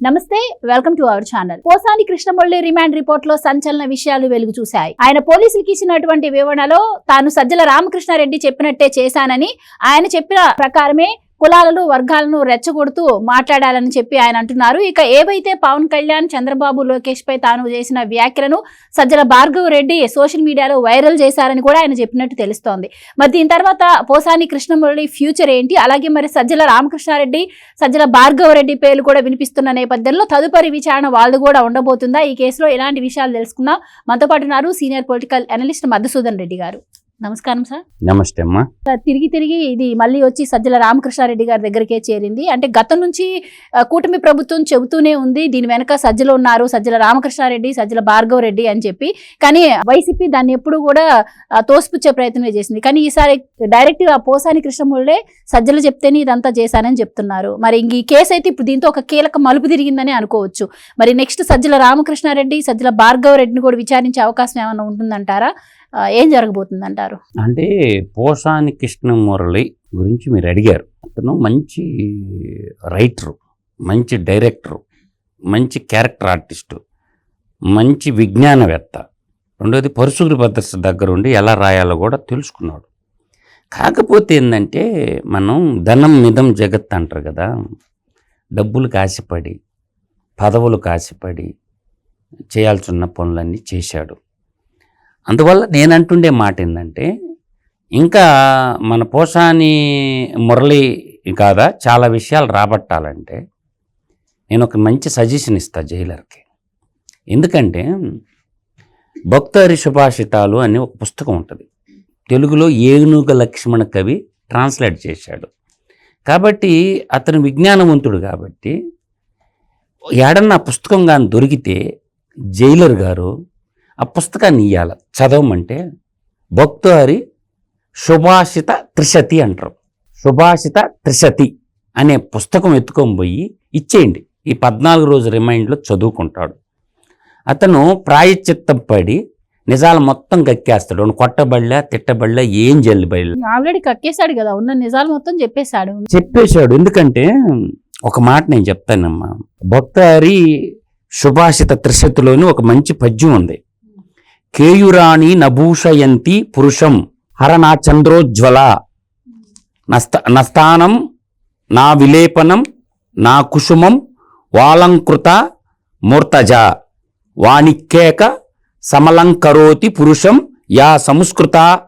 నమస్తే welcome to our channel. Posani Krishnamurali remand రిపోర్ట్లో సంచలన విషయాలు వెలుగు చూశాయి. ఆయన పోలీసులకు ఇచ్చినటువంటి వివరణలో తాను సజ్జల రామకృష్ణారెడ్డి చెప్పినట్టే చేశానని ఆయన చెప్పిన ప్రకారమే కులాలను వర్గాలను రెచ్చగొడుతూ మాట్లాడాలని చెప్పి ఆయన అంటున్నారు. ఇక ఏవైతే పవన్ కళ్యాణ్ చంద్రబాబు లోకేష్ పై తాను చేసిన వ్యాఖ్యలను సజ్జల భార్గవ్ రెడ్డి సోషల్ మీడియాలో వైరల్ చేశారని కూడా ఆయన చెప్పినట్టు తెలుస్తోంది. మరి దీని తర్వాత పోసాని కృష్ణమురళి ఫ్యూచర్ ఏంటి? అలాగే మరి సజ్జల రామకృష్ణారెడ్డి సజ్జల భార్గవ రెడ్డి పేర్లు కూడా వినిపిస్తున్న నేపథ్యంలో తదుపరి విచారణ వాళ్ళు కూడా ఉండబోతుందా? ఈ కేసులో ఎలాంటి విషయాలు తెలుసుకుందాం. మనతో పాటు ఉన్నారు senior political analyst Madhusudan Reddy గారు. నమస్కారం సార్. నమస్తే అమ్మా. సార్, తిరిగి తిరిగి ఇది మళ్ళీ వచ్చి సజ్జల రామకృష్ణారెడ్డి గారి దగ్గరికే చేరింది. అంటే గతం నుంచి ఆ, కూటమి ప్రభుత్వం చెబుతూనే ఉంది దీని వెనక సజ్జలు ఉన్నారు సజ్జల రామకృష్ణారెడ్డి సజ్జల భార్గవ రెడ్డి అని చెప్పి. కానీ వైసీపీ దాన్ని ఎప్పుడు కూడా ఆ, తోసిపుచ్చే ప్రయత్నమే చేసింది. కానీ ఈసారి డైరెక్ట్గా పోసాని కృష్ణముళ్ళే సజ్జలు చెప్తేనే ఇదంతా చేశానని చెప్తున్నారు. మరి ఇంక ఈ కేసు అయితే ఇప్పుడు దీంతో ఒక కీలక మలుపు తిరిగిందని అనుకోవచ్చు. మరి నెక్స్ట్ సజ్జల రామకృష్ణారెడ్డి సజ్జల భార్గవ రెడ్డిని కూడా విచారించే అవకాశం ఏమైనా ఉంటుందంటారా? ఆ, ఏం జరగబోతుందంటారు? అంటే పోసాని కృష్ణమురళి గురించి మీరు అడిగారు. అతను మంచి రైటరు మంచి డైరెక్టరు మంచి క్యారెక్టర్ ఆర్టిస్టు మంచి విజ్ఞానవేత్త. రెండోది పరుశుగురి భద్రత దగ్గరుండి ఎలా రాయాలో కూడా తెలుసుకున్నాడు. కాకపోతే ఏంటంటే మనం ధనం మిదం జగత్ అంటారు కదా. డబ్బులు కాసిపడి పదవులు కాసిపడి చేయాల్సిన పనులన్నీ చేశాడు. అందువల్ల నేను అంటుండే మాట ఏంటంటే ఇంకా మన పోసాని మురళి కాదా చాలా విషయాలు రాబట్టాలంటే నేను ఒక మంచి సజెషన్ ఇస్తా జైలర్కి. ఎందుకంటే భక్తహరి సుభాషితాలు అనే ఒక పుస్తకం ఉంటుంది. తెలుగులో ఏనుగ లక్ష్మణ కవి ట్రాన్స్లేట్ చేశాడు. కాబట్టి అతను విజ్ఞానవంతుడు కాబట్టి ఏడన్నా పుస్తకం కానీ దొరికితే జైలర్ గారు ఆ పుస్తకాన్ని ఇయ్యాల. చదవమంటే భక్తుహరి సుభాషిత త్రిశతి అంటారు. సుభాషిత త్రిశతి అనే పుస్తకం ఎత్తుకొని పోయి ఇచ్చేయండి. ఈ పద్నాలుగు రోజు రిమైండ్లో చదువుకుంటాడు. అతను ప్రాయశ్చిత్తం పడి నిజాలు మొత్తం గక్కేస్తాడు వాడు కొట్టబళ్ళ తిట్టబళ్ళ ఏం జల్లిబళ్ళ ఆల్రెడీ కక్కేశాడు కదా ఉన్న నిజాలు మొత్తం చెప్పేశాడు. చెప్పేశాడు. ఎందుకంటే ఒక మాట నేను చెప్తానమ్మా. భక్తహరి సుభాషిత త్రిశతిలోని ఒక మంచి పద్యం ఉంది. కేయురాణి నభూషయంతి పురుషం హరణ చంద్రోజ్వల. నస్త నస్థానం నా విలేపనం నా కుసుమం వాలంకృత మూర్తజ. వాణిక్యేక సమలంకరోతి పురుషం యా సంస్కృత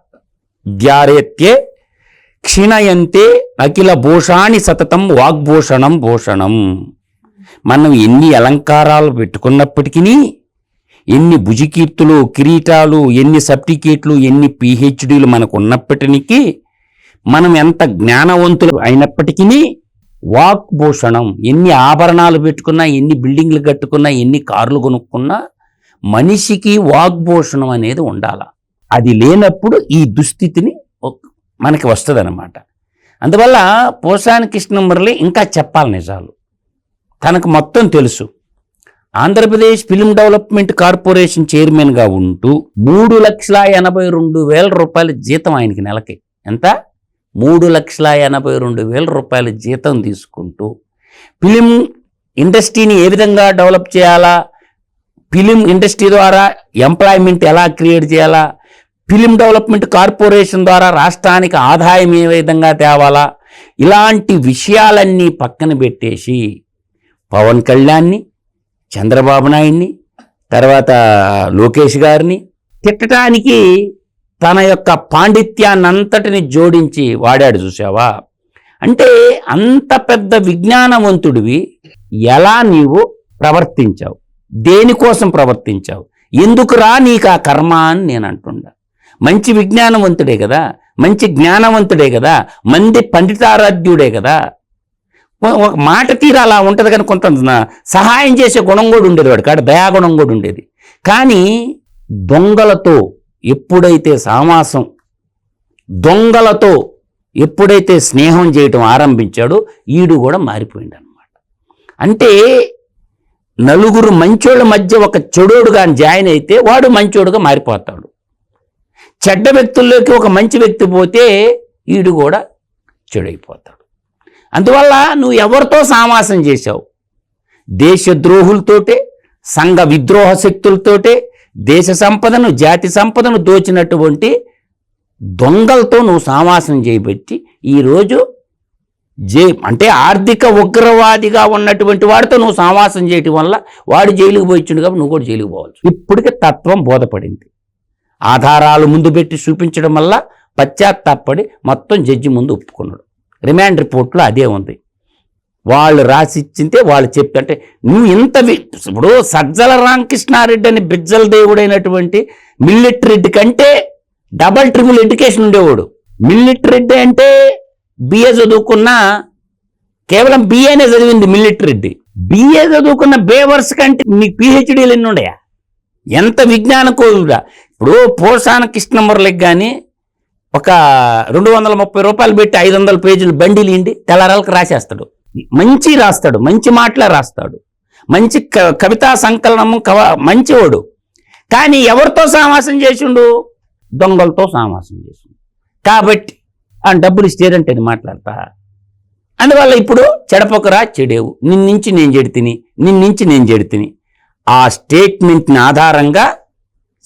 ద్యారేత్యే క్షీణయంతే అఖిల భూషాణి సతతం వాగ్భూషణం భూషణం. మనం ఎన్ని అలంకారాలు పెట్టుకున్నప్పటికీ ఎన్ని భుజికీర్తులు కిరీటాలు ఎన్ని సర్టిఫికేట్లు ఎన్ని పిహెచ్డీలు మనకు ఉన్నప్పటికీ మనం ఎంత జ్ఞానవంతులు అయినప్పటికీ వాక్భూషణం ఎన్ని ఆభరణాలు పెట్టుకున్నా ఎన్ని బిల్డింగ్లు కట్టుకున్నా ఎన్ని కార్లు కొనుక్కున్నా మనిషికి వాగ్భూషణం అనేది ఉండాల. అది లేనప్పుడు ఈ దుస్థితిని మనకి వస్తుంది అందువల్ల పోసాని కృష్ణమురళి ఇంకా చెప్పాలి నిజాలు. తనకు మొత్తం తెలుసు. ఆంధ్రప్రదేశ్ ఫిల్మ్ డెవలప్మెంట్ కార్పొరేషన్ చైర్మన్గా ఉంటూ మూడు లక్షల ఎనభై రెండు వేల రూపాయల జీతం ఆయనకి నెలకి. ఎంత? మూడు లక్షల ఎనభై రెండు వేల రూపాయల జీతం తీసుకుంటూ ఫిలిం ఇండస్ట్రీని ఏ విధంగా డెవలప్ చేయాలా? ఫిలిం ఇండస్ట్రీ ద్వారా ఎంప్లాయ్మెంట్ ఎలా క్రియేట్ చేయాలా? ఫిలిం డెవలప్మెంట్ కార్పొరేషన్ ద్వారా రాష్ట్రానికి ఆదాయం ఏ విధంగా తేవాలా? ఇలాంటి విషయాలన్నీ పక్కన పెట్టేసి పవన్ కళ్యాణ్ని చంద్రబాబు నాయుడిని తర్వాత లోకేష్ గారిని తిట్టడానికి తన యొక్క పాండిత్యాన్నంతటిని జోడించి వాడాడు చూసావా అంటే అంత పెద్ద విజ్ఞానవంతుడివి ఎలా నీవు ప్రవర్తించావు? దేనికోసం ప్రవర్తించావు? ఎందుకురా నీకు ఆ కర్మ అని నేను అంటుండా. మంచి విజ్ఞానవంతుడే కదా? మంచి జ్ఞానవంతుడే కదా? మంది పండితారాధ్యుడే కదా? ఒక- మాట తీరు అలా ఉంటుంది కానీ కొంత సహాయం చేసే గుణం కూడా ఉండేది వాడు కాడ దయాగుణం కూడా ఉండేది. కానీ దొంగలతో ఎప్పుడైతే సామాసం దొంగలతో ఎప్పుడైతే స్నేహం చేయటం ఆరంభించాడో ఈడు కూడా మారిపోయింది అనమాట అంటే నలుగురు మంచోళ్ళ మధ్య ఒక చెడోడుగా జాయిన్ అయితే వాడు మంచోడుగా మారిపోతాడు. చెడ్డ వ్యక్తుల్లోకి ఒక మంచి వ్యక్తి పోతే ఈడు కూడా చెడైపోతాడు. అందువల్ల నువ్వు ఎవరితో సామాసం చేశావు? దేశద్రోహులతోటే సంఘ విద్రోహ శక్తులతోటే దేశ సంపదను జాతి సంపదను దోచినటువంటి దొంగలతో నువ్వు సామాసం చేయబట్టి ఈరోజు జై అంటే ఆర్థిక ఉగ్రవాదిగా ఉన్నటువంటి వాడితో నువ్వు సామాసం చేయటం వల్ల వాడు జైలుకు పోయిచ్చుండు కాబట్టి నువ్వు కూడా జైలుకు పోవచ్చు. ఇప్పటికే తత్వం బోధపడింది. ఆధారాలు ముందు పెట్టి చూపించడం వల్ల పశ్చాత్తాపడి మొత్తం జడ్జి ముందు ఒప్పుకున్నాడు. రిమాండ్ రిపోర్ట్లో అదే ఉంది. వాళ్ళు రాసిచ్చింటే వాళ్ళు చెప్పి అంటే నువ్వు ఇంత ఇప్పుడు సజ్జల రామకృష్ణారెడ్డి అని బిజ్జల దేవుడైనటువంటి మిల్లెట్ రెడ్డి కంటే డబల్ ట్రిపుల్ ఎడ్యుకేషన్ ఉండేవాడు. మిల్లెట్ రెడ్డి అంటే బిఏ చదువుకున్న కేవలం బిఏనే చదివింది మిల్లెట్ రెడ్డి బిఏ చదువుకున్న బేవర్స్ కంటే నీకు పిహెచ్డీలు ఎన్ని ఉన్నాయా? ఎంత విజ్ఞాన కోరుడా ఇప్పుడు పోసాన కృష్ణమురళికి కానీ ఒక రెండు వందల ముప్పై రూపాయలు పెట్టి ఐదు వందల పేజీలు బండిలు ఇండి తెల్లారాలకు రాసేస్తాడు. మంచి రాస్తాడు మంచి మాటలే రాస్తాడు. మంచి క- కవితా సంకలనము కవ మంచివాడు. కానీ ఎవరితో సావాసం చేసిండు? దొంగలతో సావాసం చేసిండు. కాబట్టి ఆ డబ్బులు ఇస్తేదంటే అది మాట్లాడతా. అందువల్ల ఇప్పుడు చెడపొకరా చెడేవు. నిన్నించి నేను చెడితిని నిన్నించి నేను చెడితిని. ఆ స్టేట్మెంట్ని ఆధారంగా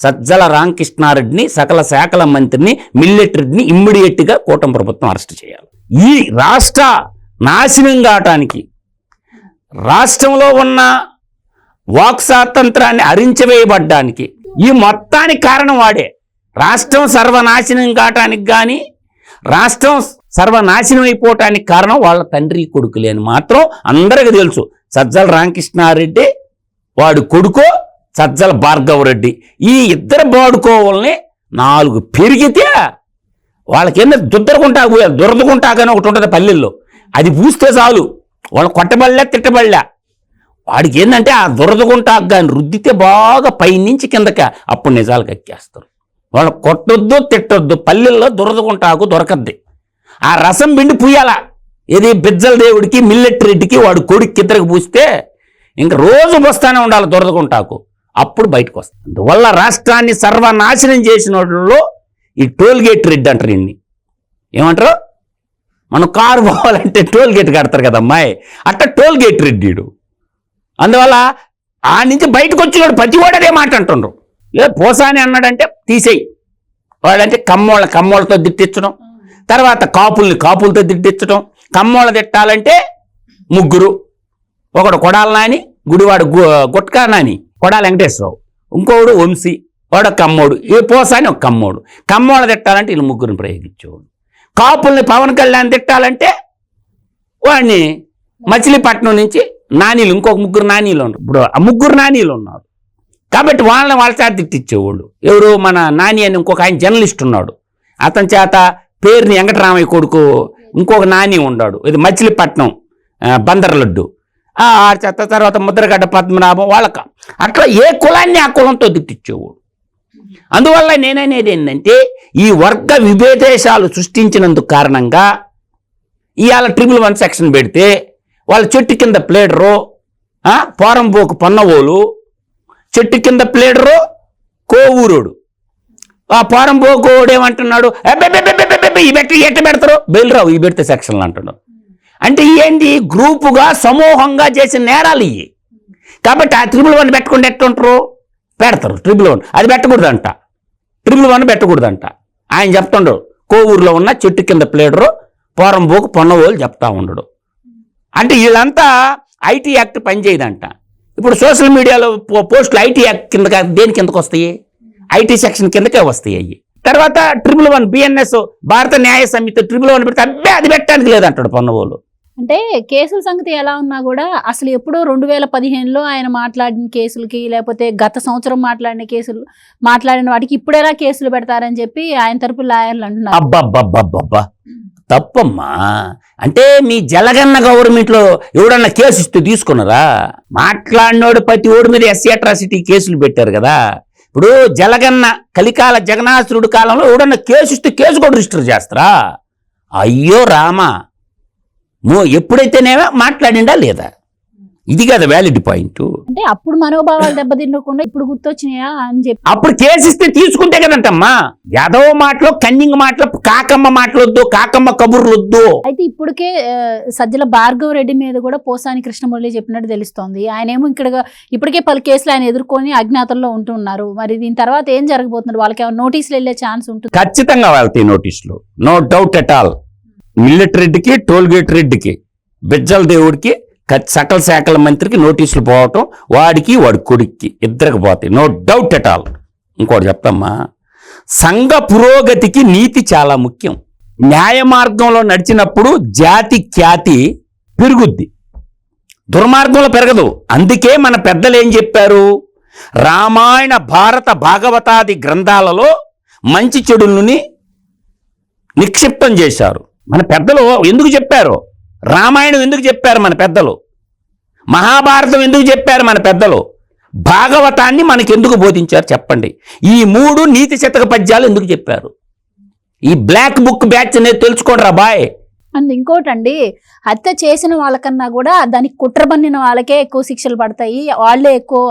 సజ్జల రామకృష్ణారెడ్డిని సకల శాఖల మంత్రిని మిల్లెట్ ఇమ్మీడియట్గా కూటమి ప్రభుత్వం అరెస్ట్ చేయాలి. ఈ రాష్ట్ర నాశనం కావటానికి రాష్ట్రంలో ఉన్న వాక్ స్వాతంత్రాన్ని అరించవేయబడ్డానికి ఈ మొత్తానికి కారణం వాడే. రాష్ట్రం సర్వనాశనం కావటానికి కానీ రాష్ట్రం సర్వనాశనం అయిపోవటానికి కారణం వాళ్ళ తండ్రి కొడుకులే అని మాత్రం అందరికీ తెలుసు. సజ్జల రామకృష్ణారెడ్డి వాడు కొడుకో సజ్జల భార్గవరెడ్డి ఈ ఇద్దరు బాడుకోవాలని నాలుగు పెరిగితే వాళ్ళకి దుద్దరుకుంటా దురదుకుంటా కానీ ఒకటి ఉంటుంది పల్లెల్లో. అది పూస్తే చాలు. వాళ్ళు కొట్టబడలే తిట్టబడలే. వాడికి ఏంటంటే ఆ దురదగుంటాకు కానీ రుద్దితే బాగా పైనుంచి కిందక అప్పుడు నిజాలు కక్కేస్తారు. వాళ్ళు కొట్టొద్దు తిట్టొద్దు పల్లెల్లో దురదగుంటాకు దొరకద్ది. ఆ రసం పిండి పూయాల ఇది బిజ్జల దేవుడికి మిల్లెట్ రెడ్డికి వాడు కొడుకు ఇద్దరికి పూస్తే ఇంక రోజు వస్తానే ఉండాలి దొరదకుంటాకు. అప్పుడు బయటకు వస్తాయి. అందువల్ల రాష్ట్రాన్ని సర్వనాశనం చేసిన వాళ్ళలో ఈ టోల్గేట్ రెడ్డి అంటారు ఇన్ని ఏమంటారు? మనం కారు పోవాలంటే టోల్గేట్ కడతారు కదా అమ్మాయి. అట్ట టోల్గేట్ రెడ్డిడు అందువల్ల ఆ నుంచి బయటకు వచ్చినాడు ప్రతి వాడు అదే మాట అంటుండ్రు. లేదా పోసాని అన్నాడంటే తీసేయి. వాడంటే కమ్మోళ్ళ కమ్మోళ్ళతో దిట్టించడం తర్వాత కాపుల్ని కాపులతో దిట్టించడం కమ్మోళ్ళ తిట్టాలంటే ముగ్గురు. ఒకడు కొడాల నాని గుడివాడు గు- గుట్కా నాని. కొడాల వెంకటేశ్వరరావు. ఇంకోడు వంశీ వాడు కమ్మోడు ఇవి పోసాని ఒక కమ్మోడు. కమ్మోడు తిట్టాలంటే వీళ్ళు ముగ్గురిని ప్రయోగించేవాడు కాపుల్ని పవన్ కళ్యాణ్ తిట్టాలంటే వాడిని మచిలీపట్నం నుంచి నానీలు ఇంకొక ముగ్గురు నానీలు ఉన్నారు. ఇప్పుడు ఆ ముగ్గురు నానీలు ఉన్నారు. కాబట్టి వాళ్ళని వాళ్ళ చేత తిట్టించేవాళ్ళు. ఎవరు మన నాని అని ఇంకొక ఆయన జర్నలిస్ట్ ఉన్నాడు. అతని చేత పేరుని వెంకటరామయ్య కొడుకు ఇంకొక నాని ఉన్నాడు ఇది మచిలీపట్నం బందర్ లడ్డు. ఆ చెత్త చేత తర్వాత ముద్రగడ్డ పద్మనాభం వాళ్ళక. అట్లా ఏ కులాన్ని ఆ కులంతో తిట్టించేవాడు అందువల్ల నేననేది ఏంటంటే ఈ వర్గ విభేదేశాలు సృష్టించినందుకు కారణంగా ఇవాళ ట్రిపుల్ వన్ సెక్షన్ పెడితే వాళ్ళ చెట్టు కింద ప్లేడరు ఆ, పోరంబోకు చెట్టు కింద ప్లేడరు కోవూరుడు. ఆ పోరంబోకోడు ఏమంటున్నాడు "అబ్బెబ్బెబ్బెబ్బెబ్బెబ్బె, ఈ ఎట్ట పెడతారు? బెయిల్రావు ఈ పెడితే సెక్షన్లు అంటున్నాడు. అంటే ఏంది? గ్రూపుగా సమూహంగా చేసిన నేరాలు ఇవి కాబట్టి ఆ ట్రిపుల్ వన్ పెట్టుకుంటే ఎట్టుంటారు పెడతారు. ట్రిపుల్ వన్ అది పెట్టకూడదంట. Triple one పెట్టకూడదంట. ఆయన చెప్తుండడు కోవూరులో ఉన్న చెట్టు కింద ప్లేడరు పోరంబోకు పొన్నవోలు చెప్తా ఉండడు. అంటే వీళ్ళంతా ఐటీ యాక్ట్ పనిచేయదంట. ఇప్పుడు సోషల్ మీడియాలో పో- పోస్టులు ఐటీ యాక్ట్ కింద దేని కిందకు వస్తాయి? ఐటీ సెక్షన్ కిందకే వస్తాయి అవి తర్వాత ట్రిపుల్ వన్ బిఎన్ఎస్ భారత న్యాయ సమితి ట్రిపుల్ వన్ పెడితే అబ్బే అది పెట్టడానికి లేదంటాడు పొన్నవోలు. అంటే కేసుల సంగతి ఎలా ఉన్నా కూడా అసలు ఎప్పుడో రెండు వేల పదిహేనులో ఆయన మాట్లాడిన కేసులకి లేకపోతే గత సంవత్సరం మాట్లాడిన కేసులు మాట్లాడిన వాటికి ఇప్పుడు ఎలా కేసులు పెడతారని చెప్పి ఆయన తరపు లాయర్లు అంటున్నారు. అబ్బబ్బబ్బబ్బబ్బా. తప్పమ్మా. అంటే మీ జలగన్న గవర్నమెంట్లో ఎవడన్నా కేసు ఇస్తే తీసుకున్నారా? మాట్లాడినోడు ప్రతి ఓడి మీద ఎస్సీ అట్రాసిటీ కేసులు పెట్టారు కదా. ఇప్పుడు జలగన్న కలికాల జగనాసురుడు కాలంలో ఎవడన్నా కేసు ఇస్తే కేసు కూడా రిజిస్టర్ చేస్తారా? అయ్యో రామా. మో ఎప్పుడైతేనేమో మాట్లాడిండా లేదా? ఇది కదా వ్యాలిడ్ పాయింట్ అంటే అప్పుడు మనోభావాలు దెబ్బతిన్నకుండా ఇప్పుడు గుర్తొచ్చినాయా అని చెప్పి. అప్పుడు కేసిస్తే తీసుకుంటే కదంటమ్మా. యాదవ మాటలు కన్నింగ్ మాటలు కాకమ్మ మాటలొద్దు కాకమ్మ కబుర్లొద్దు. అయితే ఇప్పటికే సజ్జల భార్గవ్ రెడ్డి మీద కూడా పోసాని కృష్ణమురళి చెప్పినట్టు తెలుస్తోంది. ఆయన ఏమో ఇక్కడ ఇప్పటికే పలు కేసులు ఆయన ఎదుర్కొని అజ్ఞాతంలో ఉంటున్నారు. మరి దీని తర్వాత ఏం జరగబోతున్నారు వాళ్ళకి ఏమైనా నోటీసులు వెళ్ళే ఛాన్స్ ఉంటుంది? ఖచ్చితంగా వెళ్తాయి నోటీసులు. No doubt at all. Millet రెడ్డికి టోల్గేట్ రెడ్డికి బిజ్జల దేవుడికి సకల శాఖల మంత్రికి నోటీసులు పోవటం వాడికి వాడి కొడుక్కి ఇద్దరికి పోతాయి. నో డౌట్ ఎట్ ఆల్ ఇంకోటి చెప్తామ్మా సంఘ పురోగతికి నీతి చాలా ముఖ్యం. న్యాయ మార్గంలో నడిచినప్పుడు జాతి ఖ్యాతి పెరుగుద్ది. దుర్మార్గంలో పెరగదు. అందుకే మన పెద్దలు ఏం చెప్పారు? రామాయణ భారత భాగవతాది గ్రంథాలలో మంచి చెడులని నిక్షిప్తం చేశారు. మన పెద్దలు ఎందుకు చెప్పారు? రామాయణం ఎందుకు చెప్పారు మన పెద్దలు? మహాభారతం ఎందుకు చెప్పారు మన పెద్దలు? భాగవతాన్ని మనకెందుకు బోధించారు చెప్పండి. ఈ మూడు నీతి శతక పద్యాలు ఎందుకు చెప్పారు? ఈ బ్లాక్ బుక్ బ్యాచ్ అనేది తెలుసుకోండి రా బాయ్. అండ్ ఇంకోటండి హత్య చేసిన వాళ్ళకన్నా కూడా దానికి కుట్ర పన్నిన వాళ్ళకే ఎక్కువ శిక్షలు పడతాయి. వాళ్ళే ఎక్కువ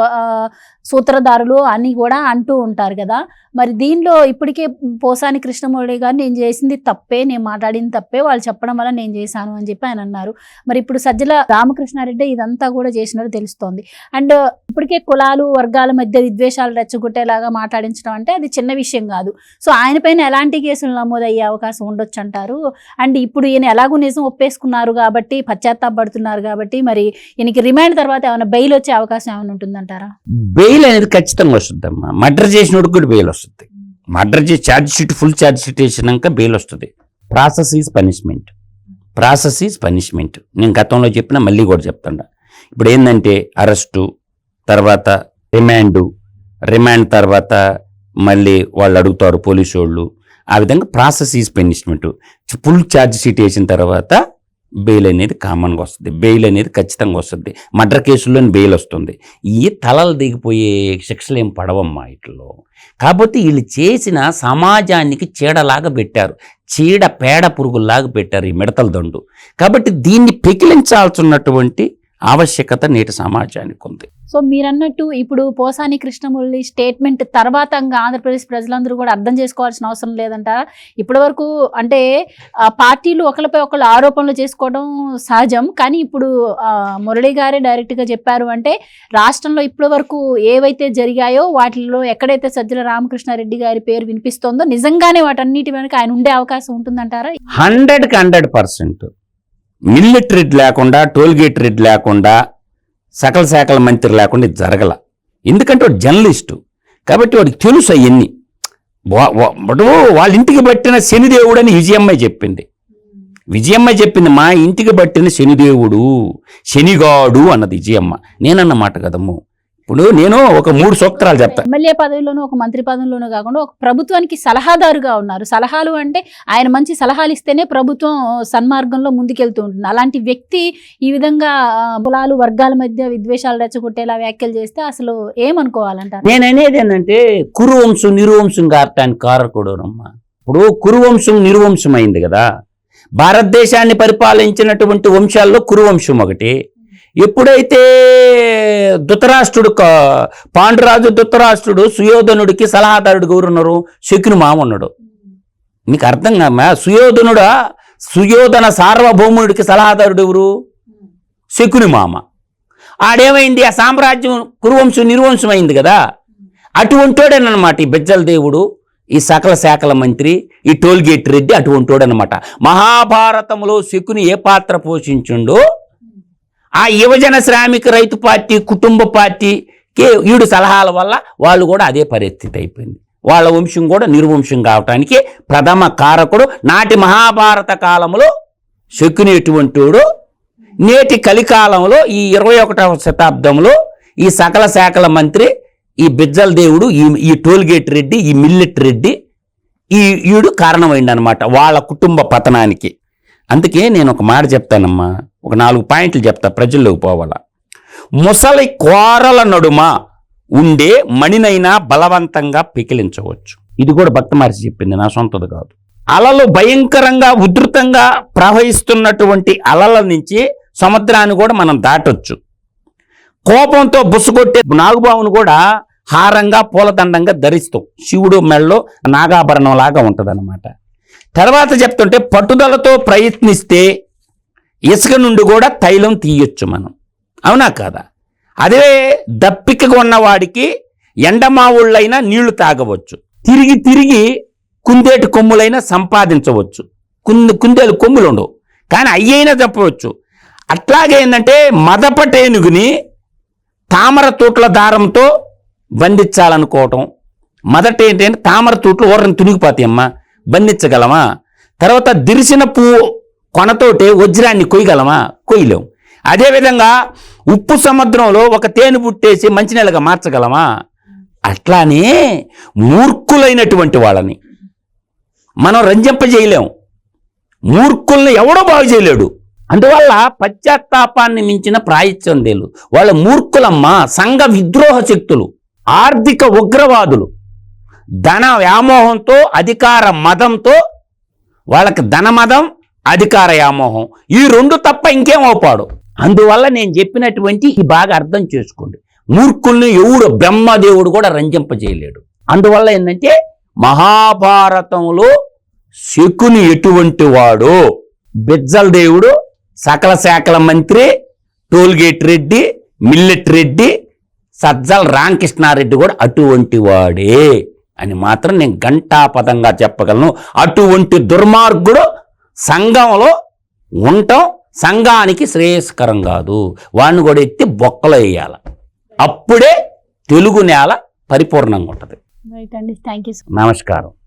సూత్రధారులు అని కూడా అంటూ ఉంటారు కదా. మరి దీనిలో ఇప్పటికే పోసాని కృష్ణమూర్తి గారు నేను చేసింది తప్పే నేను మాట్లాడింది తప్పే వాళ్ళు చెప్పడం వల్ల నేను చేశాను అని చెప్పి ఆయన అన్నారు. మరి ఇప్పుడు సజ్జల రామకృష్ణారెడ్డి ఇదంతా కూడా చేసినట్టు తెలుస్తోంది. అండ్ ఇప్పటికే కులాలు వర్గాల మధ్య విద్వేషాలు రెచ్చగొట్టేలాగా మాట్లాడించడం అంటే అది చిన్న విషయం కాదు. సో ఆయన పైన ఎలాంటి కేసులు నమోదయ్యే అవకాశం ఉండొచ్చు అంటారు అండ్ ఇప్పుడు ఈయన ఎలాగో నిజం ఒప్పేసుకున్నారు కాబట్టి పశ్చాత్తాపడుతున్నారు కాబట్టి మరి ఈయనకి రిమాండ్ తర్వాత ఏమైనా బెయిల్ వచ్చే అవకాశం ఏమైనా ఉంటుందంటారా? బెయిల్ అనేది ఖచ్చితంగా వస్తుందమ్మా మర్డర్ చేసినోడికి కూడా బెయిల్ వస్తుంది. మర్డర్ చేసి charge sheet full charge sheet వేసినాక బెయిల్ వస్తుంది. Process is punishment process is punishment నేను గతంలో చెప్పిన మళ్ళీ కూడా చెప్తాను ఇప్పుడు ఏంటంటే అరెస్టు తర్వాత రిమాండు రిమాండ్ తర్వాత మళ్ళీ వాళ్ళు అడుగుతారు పోలీసు వాళ్ళు ఆ విధంగా process is punishment full charge sheet వేసిన తర్వాత బెయిల్ అనేది కామన్గా వస్తుంది. బెయిల్ అనేది ఖచ్చితంగా వస్తుంది. మర్డర్ కేసుల్లోని బెయిల్ వస్తుంది. ఈ తలలు దిగిపోయే శిక్షలు ఏం పడవమ్మా ఇట్లో. కాబట్టి వీళ్ళు చేసిన సమాజానికి చీడలాగా పెట్టారు. చీడ పేడ పురుగుల్లాగా పెట్టారు ఈ మిడతల దండు. కాబట్టి దీన్ని పెకిలించాల్సినటువంటి ఆవశ్యకత నేటి సమాజానికి ఉంది. సో మీరన్నట్టు ఇప్పుడు పోసాని కృష్ణమురళి స్టేట్మెంట్ తర్వాత ఆంధ్రప్రదేశ్ ప్రజలందరూ కూడా అర్థం చేసుకోవాల్సిన అవసరం లేదంటారా ఇప్పటి వరకు అంటే పార్టీలు ఒకరిపై ఒకళ్ళు ఆరోపణలు చేసుకోవడం సహజం. కానీ ఇప్పుడు మురళి గారే డైరెక్ట్గా చెప్పారు అంటే రాష్ట్రంలో ఇప్పటి వరకు ఏవైతే జరిగాయో వాటిలో ఎక్కడైతే సజ్జల రామకృష్ణారెడ్డి గారి పేరు వినిపిస్తోందో నిజంగానే వాటన్నిటి వెనక ఆయన ఉండే అవకాశం ఉంటుందంటారా? హండ్రెడ్కి హండ్రెడ్ పర్సెంట్ మిల్లెట్ రెడ్ లేకుండా టోల్గేట్ రెడ్ లేకుండా సకల శాఖల మంత్రి లేకుండా ఇది జరగల. ఎందుకంటే వాడు జర్నలిస్టు. కాబట్టి వాడికి తెలుసు అవన్నీ. వాళ్ళ ఇంటికి పట్టిన శనిదేవుడు అని చెప్పింది. విజయమ్మ చెప్పింది మా ఇంటికి పట్టిన శనిదేవుడు శనిగాడు అన్నది విజయమ్మ. నేనన్న మాట కదమ్ము. ఇప్పుడు నేను ఒక మూడు సూత్రాలు చెప్తా. ఎమ్మెల్యే పదవిలోనూ ఒక మంత్రి పదవిలోనూ కాకుండా ఒక ప్రభుత్వానికి సలహాదారుగా ఉన్నారు. సలహాలు అంటే ఆయన మంచి సలహాలు ఇస్తేనే ప్రభుత్వం సన్మార్గంలో ముందుకెళ్తూ ఉంటుంది. అలాంటి వ్యక్తి ఈ విధంగా ఆ, కులాలు వర్గాల మధ్య విద్వేషాలు రెచ్చగొట్టేలా వ్యాఖ్యలు చేస్తే అసలు ఏమనుకోవాలంటారు? నేను అనేది ఏంటంటే కురువంశం నిర్వంశం కారటానికి కారకుడునమ్మా. ఇప్పుడు కురువంశం నిర్వంశం అయింది కదా. భారతదేశాన్ని పరిపాలించినటువంటి వంశాల్లో కురువంశం ఒకటి. ఎప్పుడైతే ధృతరాష్ట్రుడు పాండురాజు ధృతరాష్ట్రుడు సుయోధనుడికి సలహాదారుడు ఎవరున్నారు శకుని మామ ఉన్నాడు. మీకు అర్థం కామా? సుయోధనుడా సుయోధన సార్వభౌముడికి సలహాదారుడు ఎవరు? శకుని మామ. ఆడేమైంది? ఆ సామ్రాజ్యం కురువంశం నిర్వంశమైంది కదా? అటువంటోడేనమాట ఈ బెజ్జల దేవుడు ఈ సకల శాఖల మంత్రి ఈ టోల్గేట్ రెడ్డి అటువంటోడనమాట మహాభారతంలో శకుని ఏ పాత్ర పోషించుండో ఆ యువజన శ్రామిక రైతు పార్టీ కుటుంబ పార్టీకి ఈడు సలహాల వల్ల వాళ్ళు కూడా అదే పరిస్థితి అయిపోయింది. వాళ్ళ వంశం కూడా నిర్వంశం కావటానికి ప్రథమ కారకుడు నాటి మహాభారత కాలంలో శకుని ఎటువంటివాడు నేటి కలికాలంలో ఈ ఇరవై ఒకటవ శతాబ్దంలో ఈ సకల శాఖల మంత్రి ఈ బిజ్జల దేవుడు ఈ ఈ టోల్గేట్ రెడ్డి ఈ మిల్లెట్ రెడ్డి ఈ ఈడు కారణమైందనమాట వాళ్ళ కుటుంబ పతనానికి. అందుకే నేను ఒక మాట చెప్తానమ్మా. ఒక నాలుగు పాయింట్లు చెప్తా ప్రజల్లోకి పోవాల. ముసలి కోరల నడుమ ఉండే మణినైనా బలవంతంగా పికిలించవచ్చు. ఇది కూడా భక్త మహర్షి చెప్పింది నా సొంతది కాదు. అలలు భయంకరంగా ఉధృతంగా ప్రవహిస్తున్నటువంటి అలల నుంచి సముద్రాన్ని కూడా మనం దాటొచ్చు. కోపంతో బుస్సుకొట్టే నాగుబావును కూడా హారంగా పూలదండంగా ధరిస్తాం. శివుడు మెళ్ళలో నాగాభరణం లాగా ఉంటదన్నమాట. తర్వాత చెప్తుంటే పట్టుదలతో ప్రయత్నిస్తే ఇసుక నుండి కూడా తైలం తీయొచ్చు మనం. అవునా కాదా? అదే దప్పికగా ఉన్నవాడికి ఎండమావుళ్ళైనా నీళ్ళు తాగవచ్చు. తిరిగి తిరిగి కుందేటి కొమ్ములైనా సంపాదించవచ్చు. కుంది కుందేలు కొమ్ములు ఉండవు. కానీ అయ్యైనా చెప్పవచ్చు. అట్లాగే ఏంటంటే మదపటేనుగుని తామర తూట్ల దారంతో బంధించాలనుకోవటం మొదట ఏంటంటే తామర తూట్లు ఊరని తునిగిపోతాయమ్మా బంధించగలమా? తర్వాత దిరిసిన పువ్వు కొనతోటి వజ్రాన్ని కొయ్యగలమా? కొయ్యలేము అదేవిధంగా ఉప్పు సముద్రంలో ఒక తేనె పుట్టేసి మంచినీళ్ళగా మార్చగలమా? అట్లానే మూర్ఖులైనటువంటి వాళ్ళని మనం రంజింపజేయలేం. మూర్ఖుల్ని ఎవడో బాగు చేయలేడు. అందువల్ల పశ్చాత్తాపాన్ని మించిన ప్రాయశ్చం వాళ్ళ మూర్ఖులమ్మ సంఘ విద్రోహ శక్తులు ఆర్థిక ఉగ్రవాదులు. ధన వ్యామోహంతో అధికార మదంతో వాళ్ళకి ధనమదం అధికార వ్యామోహం. ఈ రెండు తప్ప ఇంకేం అవుపాడు? అందువల్ల నేను చెప్పినటువంటి ఈ బాగా అర్థం చేసుకోండి. మూర్ఖుల్ని ఎవడు బ్రహ్మదేవుడు కూడా రంజింపజేయలేడు. అందువల్ల ఏంటంటే మహాభారతంలో శకుని ఎటువంటి వాడు? బిజ్జల దేవుడు సకల శాఖల మంత్రి టోల్గేట్ రెడ్డి మిల్లెట్ రెడ్డి సజ్జల రామకృష్ణారెడ్డి కూడా అటువంటి వాడే. అని మాత్రం నేను ఘంటాపదంగా చెప్పగలను. అటువంటి దుర్మార్గుడు సంఘంలో ఉండటం సంఘానికి శ్రేయస్కరం కాదు. వాడిని కూడా ఎత్తి బొక్కలో వేయాలి. అప్పుడే తెలుగు నేల పరిపూర్ణంగా ఉంటుంది. నమస్కారం.